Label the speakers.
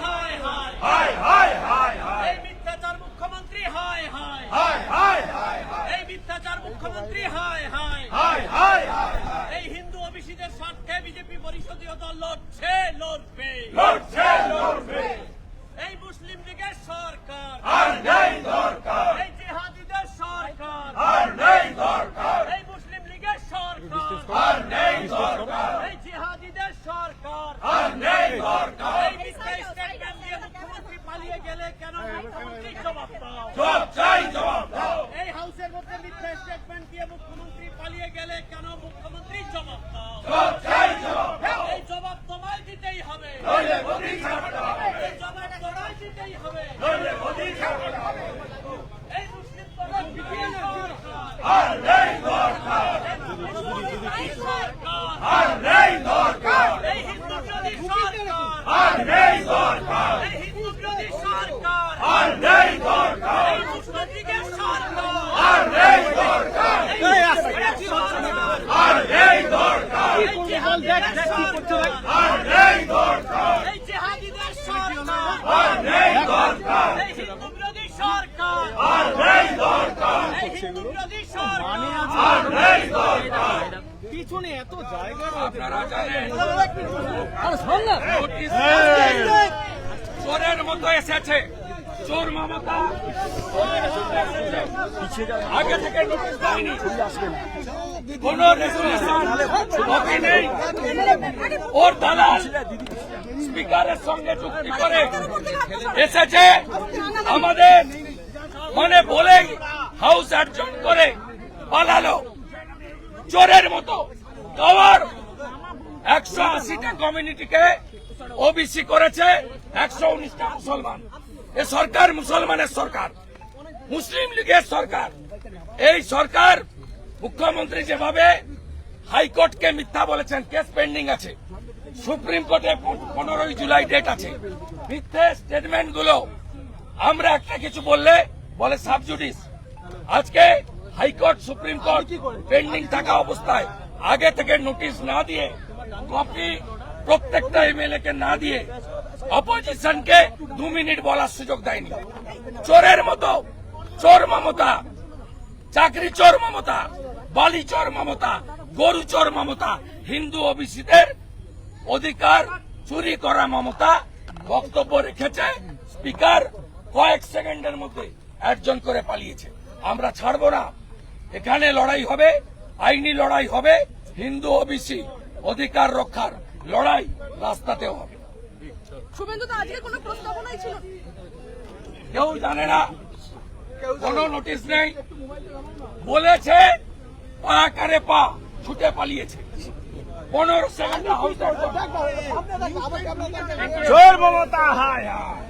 Speaker 1: হায় হায়
Speaker 2: হায় হায় হায় হায়
Speaker 1: মুখ্যমন্ত্রী হায় হায়
Speaker 2: হায় হায় হায়
Speaker 1: এই হায় হায়
Speaker 2: হায় হায় হায় হায়
Speaker 1: হিন্দু ওবিসিদের স্বার্থে বিজেপি পরিষদীয় দল লড়ছে লড়বে
Speaker 2: লড়ছে লড়বে
Speaker 1: এই মুসলিম লীগের সরকার
Speaker 2: আর নেই দরকার
Speaker 1: এই জিহাদিদের সরকার
Speaker 2: আর নেই দরকার
Speaker 1: এই মুসলিম লীগের সরকার
Speaker 2: আর নেই দরকার
Speaker 1: এই জিহাদিদের সরকার
Speaker 2: আর নেই দরকার
Speaker 1: এই মিথ্যা স্টেটমেন্ট দিয়ে মুখ্যমন্ত্রী পালিয়ে গেলে কেন মুখ্যমন্ত্রী জবাব দাও
Speaker 2: জবাব চাই জবাব দাও
Speaker 1: এই হাউসের মধ্যে মিথ্যা দিয়ে মুখ্যমন্ত্রী পালিয়ে গেলে কেন মুখ্যমন্ত্রী জবাব দাও? এই জবাব তোমায় দিতেই হবে। জবাব তোমায় দিতেই হবে। এই মুসলিম পরিষদীয় সরকার
Speaker 2: আর নেই দরকার
Speaker 1: এই সরকার
Speaker 2: আর নেই দরকার
Speaker 1: এই হিন্দু বিরোধী সরকার
Speaker 2: আর নেই দরকার
Speaker 1: এই হিন্দু বিরোধী সরকার
Speaker 2: আর নেই দরকার
Speaker 1: এই মুসলিম লীগের সরকার
Speaker 2: আর নেই দরকার
Speaker 1: এই মুসলিমের সরকার
Speaker 2: আর নেই দরকার
Speaker 1: এই জিহাদিদের সরকার
Speaker 2: আর নেই দরকার।
Speaker 1: এই জিহাদিদের সরকার।
Speaker 2: আর নেই দরকার
Speaker 1: এই হিন্দু বিরোধী সরকার।
Speaker 2: আর নেই দরকার।
Speaker 1: এই হিন্দু বিরোধী সরকার
Speaker 2: আর নেই দরকার।
Speaker 3: পিছনে এত জায়গা
Speaker 2: আপনারা জানেন।
Speaker 4: চোরের মতো এসেছে। চোর আগে থেকে কোন ওর দালাল স্পিকারের সঙ্গে চুক্তি করে এসেছে। আমাদের মানে বলেই হাউস অ্যাডজন করে পালালো। চোরের মতো কভার একশো আশিটা কমিউনিটিকে ওবিসি করেছে, একশো উনিশটা মুসলমান। এ সরকার মুসলমানের সরকার মুসলিম লীগের সরকার। এই সরকার মুখ্যমন্ত্রী যেভাবে হাইকোর্টকে মিথ্যা বলেছেন কেস পেন্ডিং আছে সুপ্রিম কোর্টে পনেরোই জুলাই ডেট আছে মিথ্যে স্টেটমেন্টগুলো আমরা একটা কিছু বললে বলে সাবজুডিস আজকে হাইকোর্ট সুপ্রিম কোর্ট পেন্ডিং থাকা অবস্থায় আগে থেকে নোটিশ না দিয়ে কপি প্রত্যেকটা এমএলএ কে না দিয়ে অপোজিশনকে দু মিনিট বলার সুযোগ দেয়নি। চোরের মতো, চোর মমতা, চাকরি চোর মমতা, বালি চোর মমতা, গরু চোর মমতা, হিন্দু ওবিসিদের অধিকার চুরি করা মমতা বক্তব্য রেখেছে স্পিকার কয়েক সেকেন্ডের মধ্যে একজন করে পালিয়েছে। আমরা ছাড়বো না। এখানে লড়াই হবে, আইনি লড়াই হবে, হিন্দু ওবিসি অধিকার রক্ষার লড়াই রাস্তাতেও হবে
Speaker 5: শুভেন্দু তো আজকে কোনো প্রস্তাবনাই ছিল না।
Speaker 4: কেউ জানে না কোনো নোটিশ নেই বলেছে পাকারে পা ছুটে পালিয়েছে পনেরো সেকেন্ড হাউস
Speaker 3: চোর মমতা হায় হায়